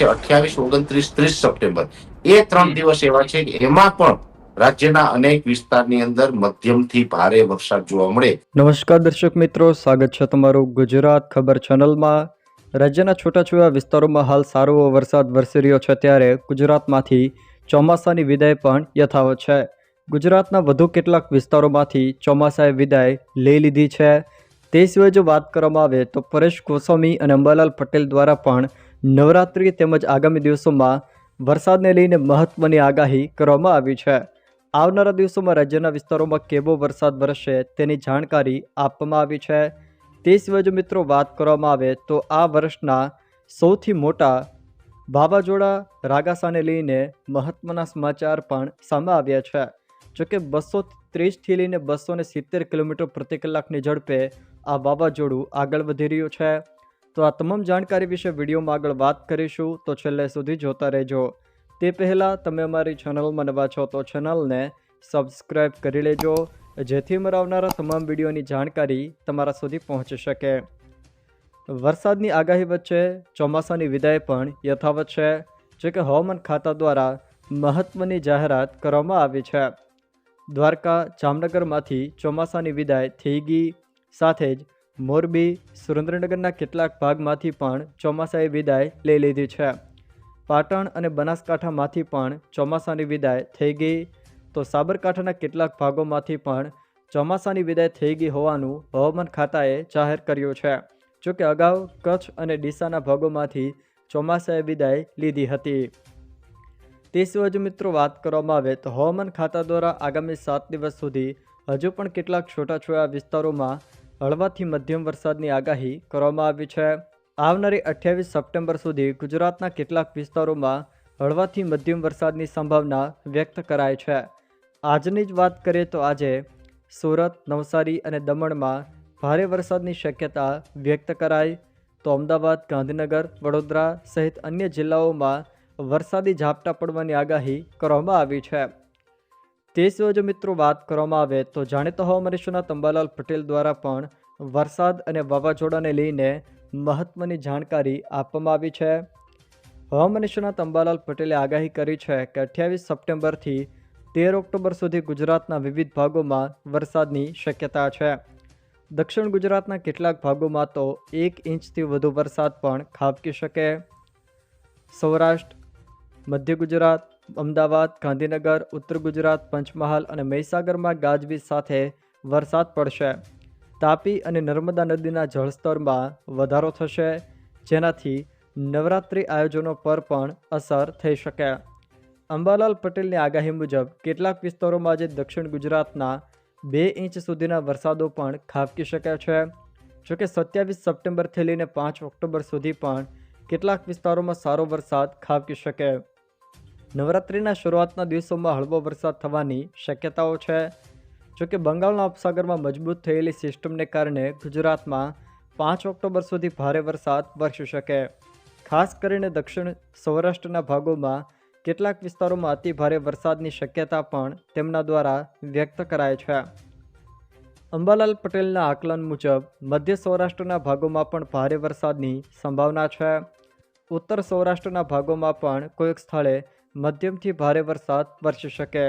છે અઠ્યાવીસ ઓગણત્રીસ ત્રીસ સપ્ટેમ્બર. એ ત્રણ દિવસ એવા છે કે એમાં પણ રાજ્યના અનેક વિસ્તારની અંદર મધ્યમથી ભારે વરસાદ જોવા મળે. નમસ્કાર દર્શક મિત્રો સ્વાગત છે તમારું ગુજરાત ખબર ચેનલમાં. રાજ્યના છૂટાછવાયા વિસ્તારોમાં હાલ સારો એવો વરસાદ વરસી રહ્યો છે ત્યારે ગુજરાતમાંથી ચોમાસાની વિદાય પણ યથાવત છે. ગુજરાતના વધુ કેટલાક વિસ્તારોમાંથી ચોમાસાએ વિદાય લઈ લીધી છે. તે સિવાય જો વાત કરવામાં આવે તો પરેશ ગોસ્વામી અને અંબાલાલ પટેલ દ્વારા પણ નવરાત્રિ તેમજ આગામી દિવસોમાં વરસાદને લઈને મહત્વની આગાહી કરવામાં આવી છે. આવનારા દિવસોમાં રાજ્યના વિસ્તારોમાં કેવો વરસાદ વરસશે તેની જાણકારી આપવામાં આવી છે. તે સિવાય જો મિત્રો વાત કરવામાં આવે તો આ વર્ષના સૌથી મોટા વાવાઝોડા રાગાસાને લઈને મહત્વના સમાચાર પણ સામે આવ્યા છે. જોકે બસો ત્રીસથી લઈને બસો સિત્તેર કિલોમીટર પ્રતિ કલાકની ઝડપે આ વાવાઝોડું આગળ વધી રહ્યું છે. તો આ તમામ જાણકારી વિશે વિડીયોમાં આગળ વાત કરીશું. તો છેલ્લે સુધી જોતા રહેજો. તે પહેલાં તમે અમારી ચેનલમાં નવા છો તો ચેનલને સબસ્ક્રાઈબ કરી લેજો. જેથી અમારા આવનારા તમામ વિડીયોની જાણકારી તમારા સુધી પહોંચી શકે. વરસાદની આગાહી વચ્ચે ચોમાસાની વિદાય પણ યથાવત છે, જે કે હવામાન ખાતા દ્વારા મહત્વની જાહેરાત કરવામાં આવી છે. દ્વારકા, જામનગરમાંથી ચોમાસાની વિદાય થઈ ગઈ. સાથે જ મોરબી, સુરેન્દ્રનગરના કેટલાક ભાગમાંથી પણ ચોમાસાએ વિદાય લઈ લીધી છે. પાટણ અને બનાસકાંઠામાંથી પણ ચોમાસાની વિદાય થઈ ગઈ. તો સાબરકાંઠાના કેટલાક ભાગોમાંથી પણ ચોમાસાની વિદાય થઈ ગઈ હોવાનું હવામાન ખાતાએ જાહેર કર્યું છે. જોકે અગાઉ કચ્છ અને ડીસાના ભાગોમાંથી ચોમાસાએ વિદાય લીધી હતી. તે સિવાય જો મિત્રો વાત કરવામાં આવે તો હવામાન ખાતા દ્વારા આગામી સાત દિવસ સુધી હજુ પણ કેટલાક છૂટાછવાયા વિસ્તારોમાં હળવાથી મધ્યમ વરસાદની આગાહી કરવામાં આવી છે. આવનારી અઠ્યાવીસ સપ્ટેમ્બર સુધી ગુજરાતના કેટલાક વિસ્તારોમાં હળવાથી મધ્યમ વરસાદની સંભાવના વ્યક્ત કરાય છે. આજની જ વાત કરીએ તો આજે સુરત, નવસારી અને દમણમાં ભારે વરસાદની શક્યતા વ્યક્ત કરાઈ. તો અમદાવાદ, ગાંધીનગર, વડોદરા સહિત અન્ય જિલ્લાઓમાં વરસાદી ઝાપટા પડવાની આગાહી કરવામાં આવી છે. તે સિવાય જો મિત્રો વાત કરવામાં આવે તો જાણીતા હવામાન નિષ્ણાત અંબાલાલ પટેલ દ્વારા પણ વરસાદ અને વાવાઝોડાને લઈને મહત્વની જાણકારી આપવામાં આવી છે. હવામાન નિષ્ણાત અંબાલાલ પટેલે આગાહી કરી છે કે અઠ્યાવીસ સપ્ટેમ્બરથી તેર ઓક્ટોબર સુધી ગુજરાતના વિવિધ ભાગોમાં વરસાદની શક્યતા છે. દક્ષિણ ગુજરાતના કેટલાક ભાગોમાં તો એક ઇંચથી વધુ વરસાદ પણ ખાબકી શકે. સૌરાષ્ટ્ર, મધ્ય ગુજરાત અમદાવાદ, ગાંધીનગર, ઉત્તર ગુજરાત, પંચમહાલ અને મહીસાગરમાં ગાજવીજ સાથે વરસાદ પડશે. તાપી અને નર્મદા નદીના જળસ્તરમાં વધારો થશે, જેનાથી નવરાત્રિ આયોજનો પર પણ અસર થઈ શકે. અંબાલાલ પટેલની આગાહી મુજબ, કેટલાક વિસ્તારોમાં આજે દક્ષિણ ગુજરાતના બે ઇંચ સુધીના વરસાદો પણ ખાબકી શકે છે. જોકે સત્યાવીસ સપ્ટેમ્બરથી લઈને પાંચ ઓક્ટોબર સુધી પણ કેટલાક વિસ્તારોમાં સારો વરસાદ ખાબકી શકે. નવરાત્રિના શરૂઆતના દિવસોમાં હળવો વરસાદ થવાની શક્યતાઓ છે. જોકે બંગાળના ઉપસાગરમાં મજબૂત થયેલી સિસ્ટમને કારણે ગુજરાતમાં પાંચ ઓક્ટોબર સુધી ભારે વરસાદ વરસી શકે. ખાસ કરીને દક્ષિણ સૌરાષ્ટ્રના ભાગોમાં કેટલાક વિસ્તારોમાં અતિ ભારે વરસાદની શક્યતા પણ તેમના દ્વારા વ્યક્ત કરાય છે. અંબાલાલ પટેલના આકલન મુજબ, મધ્ય સૌરાષ્ટ્રના ભાગોમાં પણ ભારે વરસાદની સંભાવના છે. ઉત્તર સૌરાષ્ટ્રના ભાગોમાં પણ કોઈક સ્થળે મધ્યમથી ભારે વરસાદ વરસી શકે.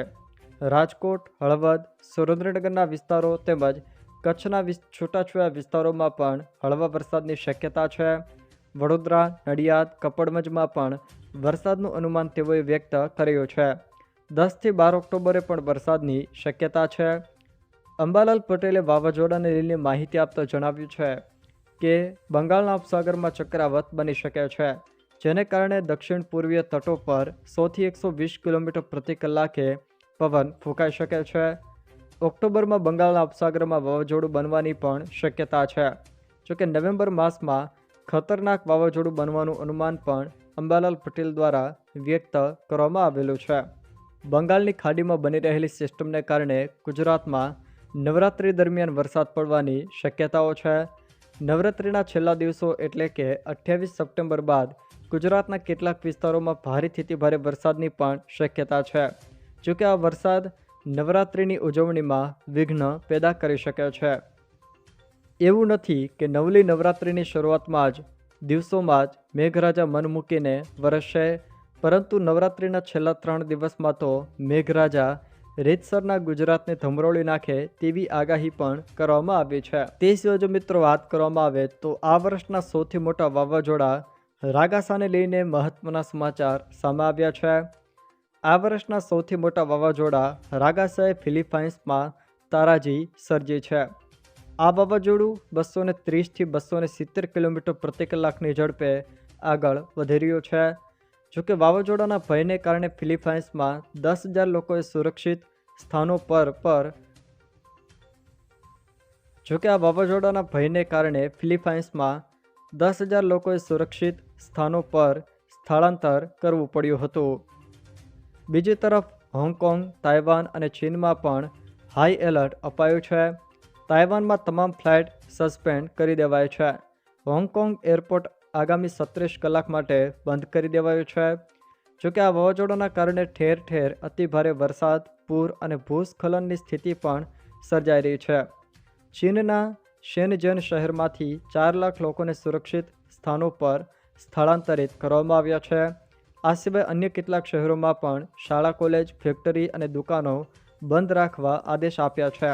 રાજકોટ, હળવદ, સુરેન્દ્રનગરના વિસ્તારો તેમજ કચ્છના છૂટાછવાયા વિસ્તારોમાં પણ હળવા વરસાદની શક્યતા છે. વડોદરા, નડિયાદ, કપડમજમાં પણ વરસાદનું અનુમાન તેઓએ વ્યક્ત કર્યું છે. દસથી બાર ઓક્ટોબરે પણ વરસાદની શક્યતા છે. અંબાલાલ પટેલે વાવાઝોડાને લઈને માહિતી આપતા જણાવ્યું છે કે બંગાળના ઉપસાગરમાં ચક્રાવત બની શકે છે. જેને કારણે દક્ષિણ પૂર્વીય તટો પર સોથી એકસો વીસ કિલોમીટર પ્રતિ કલાકે પવન ફૂંકાઈ શકે છે. ઓક્ટોબરમાં બંગાળના ઉપસાગરમાં વાવાઝોડું બનવાની પણ શક્યતા છે. જોકે નવેમ્બર માસમાં ખતરનાક વાવાઝોડું બનવાનું અનુમાન પણ અંબાલાલ પટેલ દ્વારા વ્યક્ત કરવામાં આવેલું છે. બંગાળની ખાડીમાં બની રહેલી સિસ્ટમને કારણે ગુજરાતમાં નવરાત્રિ દરમિયાન વરસાદ પડવાની શક્યતાઓ છે. નવરાત્રિના છેલ્લા દિવસો એટલે કે અઠ્યાવીસ સપ્ટેમ્બર બાદ ગુજરાતના કેટલાક વિસ્તારોમાં ભારેથી ભારે વરસાદની પણ શક્યતા છે. જોકે આ વરસાદ નવરાત્રિની ઉજવણીમાં વિઘ્ન પેદા કરી શકે છે. એવું નથી કે નવલી નવરાત્રિની શરૂઆતમાં જ દિવસોમાં જ મેઘરાજા મન મૂકીને વરસશે પરંતુ નવરાત્રિના છેલ્લા ત્રણ દિવસમાં તો મેઘરાજા રીતસરના ગુજરાતને ધમરોળી નાખે તેવી આગાહી પણ કરવામાં આવી છે. તે સિવાય જો મિત્રો વાત કરવામાં આવે તો આ વર્ષના સૌથી મોટા વાવાઝોડા રાગાસાને લઈને મહત્વના સમાચાર સામે આવ્યા છે. આ વર્ષના સૌથી મોટા વાવાઝોડા રાગાસાએ ફિલિપાઇન્સમાં તારાજી સર્જી છે. આ વાવાઝોડું બસો ને ત્રીસથી બસો ને સિત્તેર કિલોમીટર પ્રતિ કલાકની ઝડપે આગળ વધી રહ્યું છે. જોકે વાવાઝોડાના ભયને કારણે ફિલિપાઇન્સમાં દસ હજાર લોકોએ સુરક્ષિત સ્થાનો પર પર જોકે આ વાવાઝોડાના ભયને કારણે ફિલિપાઇન્સમાં દસ હજાર લોકોએ સુરક્ષિત સ્થાનો પર સ્થળાંતર કરવું પડ્યું હતું. બીજી તરફ, હોંગકોંગ, તાઇવાન અને ચીનમાં પણ હાઈ એલર્ટ અપાયું છે. તાઇવાનમાં તમામ ફ્લાઇટ સસ્પેન્ડ કરી દેવાય છે. હોંગકોંગ એરપોર્ટ આગામી સત્રીસ કલાક માટે બંધ કરી દેવાયું છે. જોકે આ વાવાઝોડાના કારણે ઠેર ઠેર અતિભારે વરસાદ, પૂર અને ભૂસ્ખલનની સ્થિતિ પણ સર્જાઈ રહી છે. ચીનના શેનજન શહેરમાંથી ચાર લાખ લોકોને સુરક્ષિત સ્થાનો પર સ્થળાંતરિત કરવામાં આવ્યા છે. આ સિવાય અન્ય કેટલાક શહેરોમાં પણ શાળા, કોલેજ, ફેક્ટરી અને દુકાનો બંધ રાખવા આદેશ આપ્યા છે.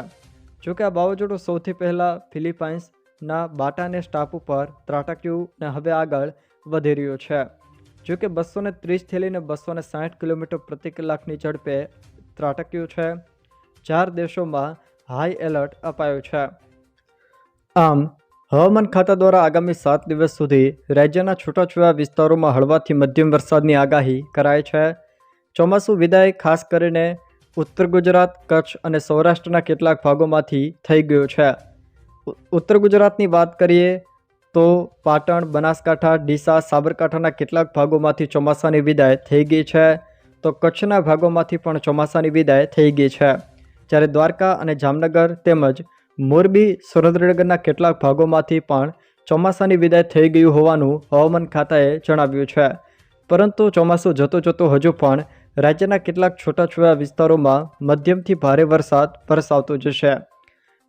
જોકે આ વાવાઝોડું સૌથી પહેલાં ફિલિપાઇન્સના બાટાનેસ ટાપુ પર ત્રાટક્યું અને હવે આગળ વધી રહ્યું છે. જોકે બસો ને ત્રીસથી લઈને બસો ને સાઠ કિલોમીટર પ્રતિ કલાકની ઝડપે ત્રાટક્યું છે. ચાર દેશોમાં હાઈ એલર્ટ અપાયું છે. આમ, હવામાન ખાતા દ્વારા આગામી સાત દિવસ સુધી રાજ્યના છૂટાછવાયા વિસ્તારોમાં હળવાથી મધ્યમ વરસાદની આગાહી કરાય છે. ચોમાસું વિદાય ખાસ કરીને ઉત્તર ગુજરાત, કચ્છ અને સૌરાષ્ટ્રના કેટલાક ભાગોમાંથી થઈ ગયો છે. ઉત્તર ગુજરાતની વાત કરીએ તો પાટણ, બનાસકાંઠા, ડીસા, સાબરકાંઠાના કેટલાક ભાગોમાંથી ચોમાસાની વિદાય થઈ ગઈ છે. તો કચ્છના ભાગોમાંથી પણ ચોમાસાની વિદાય થઈ ગઈ છે. જ્યારે દ્વારકા અને જામનગર તેમજ મોરબી સુરેન્દ્રનગરના કેટલાક ભાગોમાંથી પણ ચોમાસાની વિદાય થઈ ગયું હોવાનું હવામાન ખાતાએ જણાવ્યું છે. પરંતુ ચોમાસું જતું જતું હજુ પણ રાજ્યના કેટલાક છૂટાછવાયા વિસ્તારોમાં મધ્યમથી ભારે વરસાદ વરસાવતો જશે.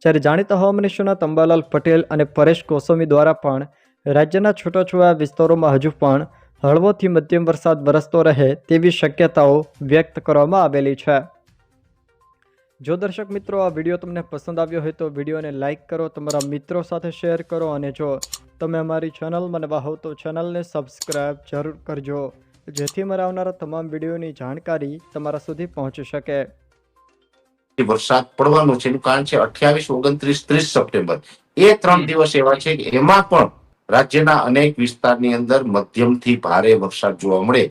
જ્યારે જાણીતા હવામાન નિષ્ણાત અંબાલાલ પટેલ અને પરેશ ગોસ્વામી દ્વારા પણ રાજ્યના છૂટાછવાયા વિસ્તારોમાં હજુ પણ હળવોથી મધ્યમ વરસાદ વરસતો રહે તેવી શક્યતાઓ વ્યક્ત કરવામાં આવેલી છે. જો દર્શક મિત્રો આ વીડિયો તમને પસંદ આવ્યો હોય તો વિડીયોને લાઇક કરો, તમારા મિત્રો સાથે શેર કરો અને જો તમે અમારી ચેનલમાં નવા હો તો ચેનલને સબસ્ક્રાઈબ જરૂર કરજો, જેથી મારા આવનારા તમામ વિડીયોની જાણકારી તમારા સુધી પહોંચી શકે. વરસાદ પડવાનો છે, એનું કારણ છે અઠ્યાવીસ, ઓગણત્રીસ, ત્રીસ સપ્ટેમ્બર. એ ત્રણ દિવસ એવા છે કે એમાં પણ રાજ્યના અનેક વિસ્તારની અંદર મધ્યમથી ભારે વરસાદ જોવા મળે.